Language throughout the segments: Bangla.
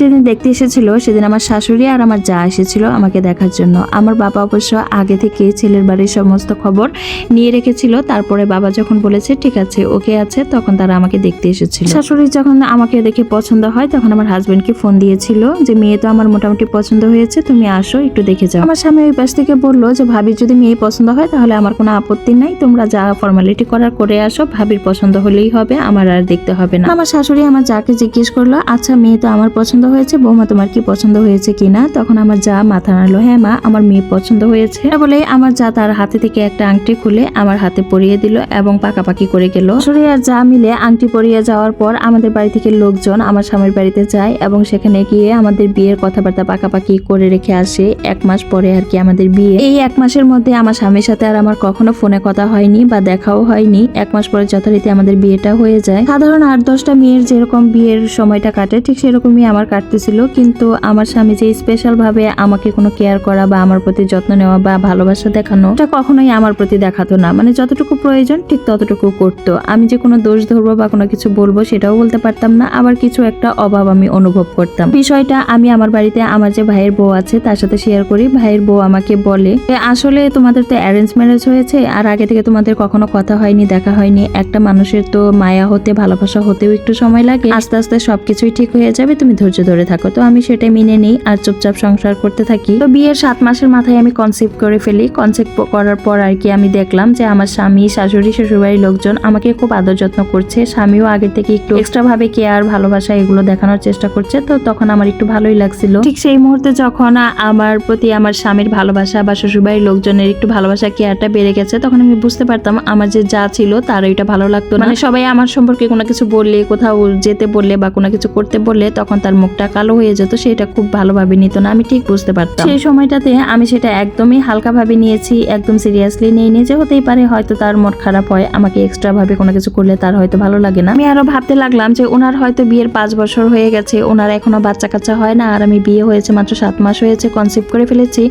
যেদিন দেখতে এসেছিল, সেদিন আমার শাশুড়ি আর আমার যা এসেছিল আমাকে দেখার জন্য। আমার বাবা অবশ্য আগে থেকে ছেলের বাড়ির সমস্ত খবর নিয়ে রেখেছিল। তারপরে বাবা যখন বলেছে, ঠিক আছে, ওকে আছে, তখন তারা আমাকে দেখতে এসেছিল। শাশুড়ি যখন আমাকে দেখে পছন্দ হয়, তখন আমার হাজবেন্ডকে ফোন দিয়েছিল যে, মেয়ে তো আমার মোটামুটি পছন্দ হয়েছে, তুমি আসো, একটু দেখে যাও। আমার স্বামী ওই পাশ থেকে বলল যে, ভাবির যদি মেয়ে পছন্দ হয়, তাহলে আমার কোনো আপত্তি নাই। তোমরা যা ফর্মালিটি করার করে আসো, ভাবির পছন্দ হলেই হবে, আমার আর দেখতে হবে না। আমার শাশুড়ি আমার যাকে জিজ্ঞেস করল আচ্ছা মেয়ে তো আমার পছন্দ হয়েছে? বৌমা, তোমার কি পছন্দ হয়েছে কিনা? তখন আমার যা মাথা নাড়লো হ্যাঁ মা, আমার মেয়ে পছন্দ হয়েছে। বলে আমার যা তার হাতে থেকে একটা আংটি খুলে আমার হাতে পরিয়ে দিল এবং পাকাপাকি করে গেল। শাশুড়ি আর যা মিলে আংটি পরিয়ে যাওয়ার পর আমাদের বাড়ি থেকে লোকজন আমার স্বামীর বাড়িতে যায় এবং সেখানে গিয়ে আমাদের বিয়ের কথাবার্তা পাকাপাকি করে রেখে আসে। এক মাস পরে আর কি আমাদের বিয়ে। এই এক মাসের মধ্যে আমার স্বামীর সাথে আর আমার কখনো ফোনে কথা হয়নি বা দেখাও হয়নি। এক মাস পরে যথারীতি আমাদের বিয়েটা হয়ে যায়। সাধারণ আট দশটা মেয়ের যেরকম বিয়ের সময়টা কাটে, ঠিক সেরকমই আমার কাটতেছিল, কিন্তু আমার স্বামী যে স্পেশাল ভাবে আমাকে কোনো কেয়ার করা বা আমার প্রতি যত্ন নেওয়া বা ভালোবাসা দেখানো এটা কখনোই আমার প্রতি দেখাতো না। মানে যতটুকু প্রয়োজন, ঠিক ততটুকু করতো। আমি যে কোনো দোষ ধরবো বা কোনো কিছু বলব, সেটাও বলতে পারতাম না। আবার কিছু একটা অভাব আমি অনুভব করতাম। বিষয়টা, আমি আমার বাড়িতে আমার যে ভাইয়ের বউ আছে, তার সাথে শেয়ার করি। ভাইয়ের বউ আমাকে বলে আসলে তোমাদের তো অ্যারেঞ্জ ম্যারেজ হয়েছে, আর আগে থেকে তোমাদের কখনো কথা হয়নি, দেখা হয়নি। একটা মানুষের তো মায়া হতে, ভালোবাসা হতেও একটু সময় লাগে। আস্তে আস্তে সবকিছুই ঠিক হয়ে যাবে, তুমি ধৈর্য ধরে থাকো। তো আমি সেটাই মেনে নিই আর চুপচাপ সংসার করতে থাকি। তো বিয়ের সাত মাসের মাথায় আমি কনসেপ্ট করে ফেলি। কনসেপ্ট করার পর আর কি আমি দেখলাম যে আমার স্বামী, শাশুড়ি, শ্বশুরবাড়ির লোকজন আমাকে খুব আদর যত্ন করছে। স্বামীও আগে থেকে একটু এক্সট্রা ভাবে কেয়ার ভালোবাসা এগুলো দেখানোর চেষ্টা করছে। তো তখন আমার একটু ভালোই লাগছিল। ঠিক সেই মুহূর্তে যখন আমার প্রতি আমার স্বামীর ভালোবাসা বা শ্বশুরবাড়ির লোকজনের একটু ভালোবাসা কেয়ারটা বেড়ে গেছে, তখন আমি বুঝতে পারতাম আমার যে যা ছিল তার এটা ভালো লাগতো মানে সবাই আমার সম্পর্কে কোনো কিছু বললে, কোথাও যেতে বললে বা কোনো কিছু করতে বললে তখন তার মুখটা কালো হয়ে যেত, সেটা খুব ভালোভাবে নিত না, আমি ঠিক বুঝতে পারতাম। সেই সময়টাতে আমি সেটা একদমই হালকাভাবে নিয়েছি, একদম সিরিয়াসলি নিয়ে নিয়ে যে হতেই পারে হয়তো তার মন খারাপ হয়, আমাকে এক্সট্রা ভাবে কোনো কিছু করলে তার হয়তো ভালো লাগে না। আমি আরও ভাবতে লাগলাম যে ওনার হয়তো বিয়ের পাঁচ বছর হয়ে গেছে, ওনার এখনও বাচ্চা কাচ্চা হয় না, আর আমি বিয়ে হয়েছে মাত্র সাত মাস হয়েছে কনসেপ্ট করে ফেলেছি,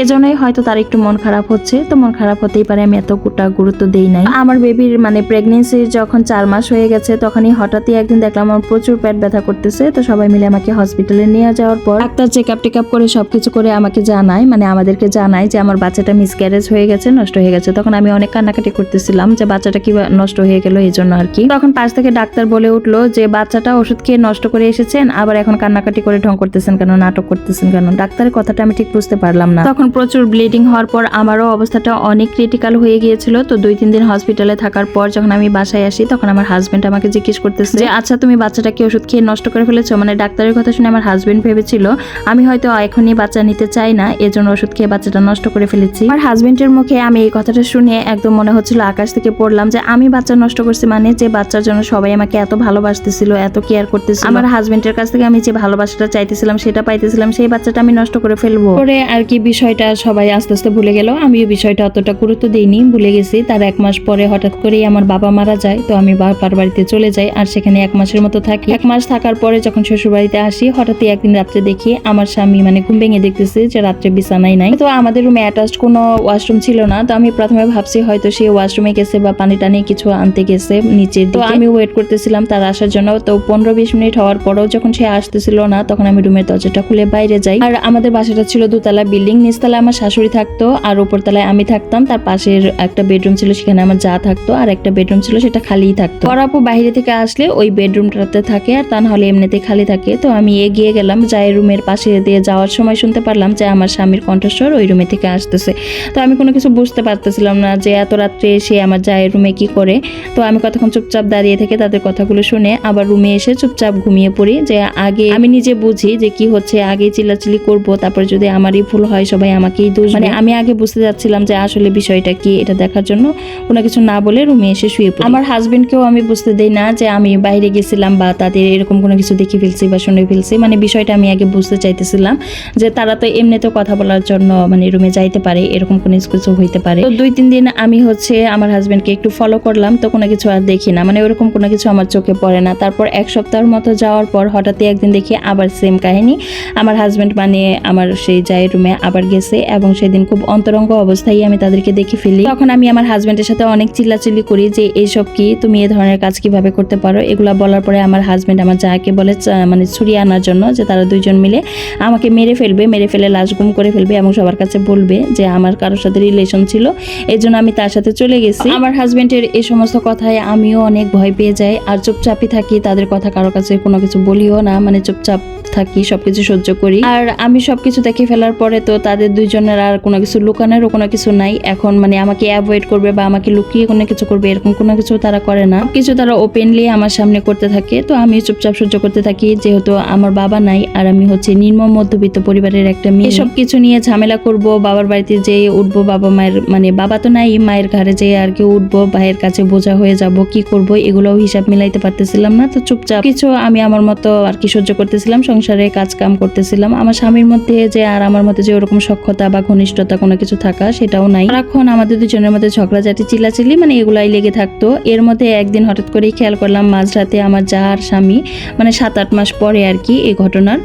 এজন্যই হয়তো তার একটু মন খারাপ হচ্ছে। তো মন খারাপ হতেই পারে, আমি এতটা গুরুত্ব দেই নাই। আমার বেবির মানে প্রেগনেন্সি যখন চার মাস হয়ে গেছে, তখনই হঠাৎই একদিন দেখলাম আমার প্রচুর পেট ব্যথা করতেছে, তো সবাই মিলে আমাকে হসপিটালে নিয়ে যাওয়ার পর doctor check up take up করে সবকিছু করে আমাকে জানায় মানে আমাদেরকে জানায় যে আমার বাচ্চাটা মিসক্যারেজ হয়ে গেছে, নষ্ট হয়ে গেছে। তখন আমি অনেক কান্নাকাটি করতেছিলাম যে বাচ্চাটা কি নষ্ট হয়ে গেল এই জন্য আর কি। তখন পাশ থেকে ডাক্তার বলে উঠল যে বাচ্চাটা ওষুধ খেয়ে নষ্ট করে এসেছেন, আবার এখন কান্নাকাটি করে ঢং করতেছেন কেন, নাটক করতেছেন কেন? ডাক্তারের কথাটা আমি ঠিক বুঝতে পারলাম না। তখন প্রচুর ব্লিডিং হওয়ার পর আমারও অবস্থাটা অনেক ক্রিটিক্যাল হয়ে গিয়েছিল। তো দুই, তিন দিন হসপিটালে থাকার পর যখন আমি বাসায় আসি, তখন আমার হাজবেন্ড আমাকে জিজ্ঞেস করতেছে যে আচ্ছা তুমি বাচ্চাটাকে ওষুধ খেয়ে নষ্ট করে ফেলেছো? মানে ডাক্তারের কথা শুনে আমার হাজবেন্ড ভেবেছিল, আমি হয়তো এখনই বাচ্চা নিতে চাই না, এজন্য ওষুধ খেয়ে বাচ্চাটা নষ্ট করে ফেলেছি। আমার হাজবেন্ডের মুখে আমি এই কথাটা শুনে একদম মনে হচ্ছিল, আকাশ থেকে পড়লাম যে, আমি বাচ্চা নষ্ট করছি মানে যে বাচ্চার জন্য সবাই আমাকে এত ভালোবাসতেছিল, এত কেয়ার করতেছিল। আমার হাজবেন্ডের কাছ থেকে আমি যে ভালোবাসাটা চাইতেছিলাম, সেটা পাইতেছিলাম, সেই বাচ্চাটা আমি নষ্ট করে ফেলব। পরে আর কি বিষয়টা সবাই আস্তে আস্তে ভুলে গেল। আমিও বিষয়টা অতটা গুরুত্ব দিইনি, ভুলে গেছি। তার এক মাস পরে হঠাৎ করেই আমার বাবা মারা যায়, তো আমি বাবার বাড়িতে চলে যাই, আর সেখানে এক মাসের মতো থাকি। এক মাস থাকার পরে যখন শ্বশুর বাড়িতে আসি হঠাৎই একদিন রাত্রে দেখি আমার স্বামী মানে ঘুম ভেঙে দেখতেছে যে রাত্রে বিছানাই নাই। তো আমাদের রুমে অ্যাটাচড কোনো ওয়াশরুম ছিল না তো আমি প্রথমে ভাবছি হয়তো সে ওয়াশরুমে গেছে বা পানি টানি কিছু আনতে গেছে নিচে তো আমি ওয়েট করতেছিলাম তার আসার জন্য তো পনেরো বিশ মিনিট হওয়ার পরেও যখন সে আসতেছিল না তখন আমি রুমের দরজাটা খুলে বাইরে যাই। আর আমাদের বাসাটা ছিল দুতলা বিল্ডিং নিচতলায় আমার শাশুড়ি থাকতো আর উপরতলায় আমি থাকতাম। তার পাশের একটা বেডরুম ছিল সেখানে আমার যা থাকতো আর একটা বেডরুম ছিল সেটা খালিই থাকতো। বড় আপু বাইরে থেকে আসলে ওই বেডরুমটাতে থাকে আর তা নাহলে এমনিতে খালি থাকে। তো আমি এগিয়ে গেলাম যাই রুমের পাশে দিয়ে যাওয়ার সময় শুনতে পারলাম যে আমার স্বামীর কণ্ঠস্বর ওই রুমে থেকে আসতেছে। তো আমি কোনো কিছু বুঝতে পারতেছিলাম না যে এত রাত্রে এসে আমার জায়ের রুমে কি করে। তো আমি কতক্ষণ চুপচাপ দাঁড়িয়ে থেকে তাদের কথাগুলো শুনে আবার রুমে এসে চুপচাপ ঘুমিয়ে পড়ি যে আগে আমি নিজে বুঝি যে কি হচ্ছে আগে চিল্লাচিল্লি করব তারপরে যদি আমারই ভুল হয় সবাই আমাকেই দোষ মানে আমি আগে বুঝতে যাচ্ছিলাম যে আসলে বিষয়টা কি এটা দেখার জন্য কোনো কিছু না বলে রুমে এসে শুয়ে পড়ি। আমার হাজবেন্ডকেও আমি বুঝতে দেই না যে আমি বাইরে গেছিলাম বা তাদের এরকম কোনো কিছু দেখে ফেলছি বা শুনে ফেলছি। মানে বিষয়টা আমি আগে বুঝতে চাইতেছিলাম যে তারা তো এমনিতে কথা বলার জন্য মানে রুমে যাইতে পারে, এরকম কোনো কিছু হইতে পারে। তো দুই তিন দিন আমি হচ্ছে আমার হাজবেন্ডকে একটু ফলো করলাম, তো কোনো কিছু আর দেখি না। মানে ওরকম কোনো কিছু আমার চোখে পড়ে না। তারপর এক সপ্তাহের মতো যাওয়ার পর হঠাৎই একদিন দেখি আবার সেম কাহিনী। আমার হাজবেন্ড মানে আমার সেই জায়ের রুমে আবার গেছে এবং সেদিন খুব অন্তরঙ্গ অবস্থায় আমি তাদেরকে দেখে ফেলি। তখন আমি আমার হাজবেন্ডের সাথে অনেক চিল্লাচিল্লি করি যে, এইসব কি? তুমি এ ধরনের কাজ কীভাবে করতে পারো? এগুলা বলার পরে আমার হাজবেন্ড আমার যাকে বলে মানে ছুরি ফিরিয়ে আনার জন্য যে তারা দুইজন মিলে আমাকে মেরে ফেলবে, মেরে ফেলে লাশ গুম করে ফেলবে এবং সবার কাছে বলবে যে আমার কারোর সাথে রিলেশন ছিল। এই জন্য আমি তার সাথে চলে গেছি। আমার হাজব্যান্ডের এই সমস্ত কথায় আমিও অনেক ভয় পেয়ে যাই। আর চুপচাপই থাকি, তাদের কথা কারও কাছে কোনো কিছু বলিও না। মানে চুপচাপ থাকি, সবকিছু সহ্য করি। আর আমি সবকিছু দেখে ফেলার পরে তো তাদের দুইজনের আর কোনো কিছু লুকানোরও কোনো কিছু নাই। এখন মানে আমাকে অ্যাভয়েড করবে বা আমাকে লুকিয়ে কোনো কিছু করবে, এরকম কোনো কিছু তারা করে না। কিছু তারা ওপেনলি আমার সামনে করতে থাকে। তো আমি চুপচাপ সহ্য করতে থাকি, যেহেতু আমার বাবা নাই আর আমি হচ্ছে নিম্ন মধ্যবিত্ত পরিবারের একটা মেয়ে। সব কিছু নিয়ে ঝামেলা করব, বাবার বাড়িতে যেয়ে উঠবো, বাবা মায়ের মানে বাবা তো নাই, মায়ের ঘরে যেয়ে আর কি উঠবো, ভাইয়ের কাছে বোঝা হয়ে যাব, কি করব, এগুলোও হিসাব মিলাইতে পারতেছিলাম না। তো চুপচাপ কিছু আমি আমার মতো আর কি সহ্য করতেছিলাম সংসারে কাজ কাম করতেছিলাম। আমার স্বামীর মধ্যে যে আর আমার মধ্যে যে ওরকম সক্ষতা বা ঘনিষ্ঠতা কোনো কিছু থাকা সেটাও নাই। এখন আমাদের দুজনের মধ্যে ঝগড়াঝাটি, চিল্লাচিল্লি মানে এগুলাই লেগে থাকতো। এর মধ্যে একদিন হঠাৎ করেই খেয়াল করলাম মাঝরাতে আমার যা আর স্বামী মানে সাত, আট মাস পরে আর কি এই ঘটনার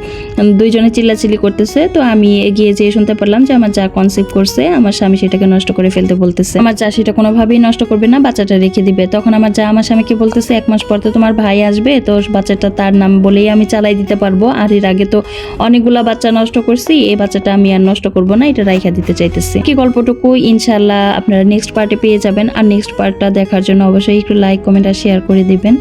দুইজনে চিল্লাচিল্লি করতেছে। তো আমি এগিয়ে যেয়ে শুনতে পারলাম যে আমার যা কনসেপ্ট করছে, আমার স্বামী সেটাকে নষ্ট করে ফেলতে বলতেছে। আমার যা সেটা কোনোভাবেই নষ্ট করবে না, বাচ্চাটা রেখে দিবে। তখন আমার যা আমার স্বামীকে বলতেছে, এক মাস পর তো তোমার ভাই আসবে তো বাচ্চাটা তার নাম বলেই আমি চালাই দিতে পারব। আর এর আগে তো অনেকগুলা বাচ্চা নষ্ট করছি, এই বাচ্চাটা আমি আর নষ্ট করব না, এটা রাইখা দিতে চাইতেছি। কি গল্পটুকু ইনশাল্লাহ আপনারা নেক্সট পার্টে পেয়ে যাবেন। আর নেক্সট পার্টটা দেখার জন্য অবশ্যই একটু লাইক কমেন্ট আর শেয়ার করে দিবেন।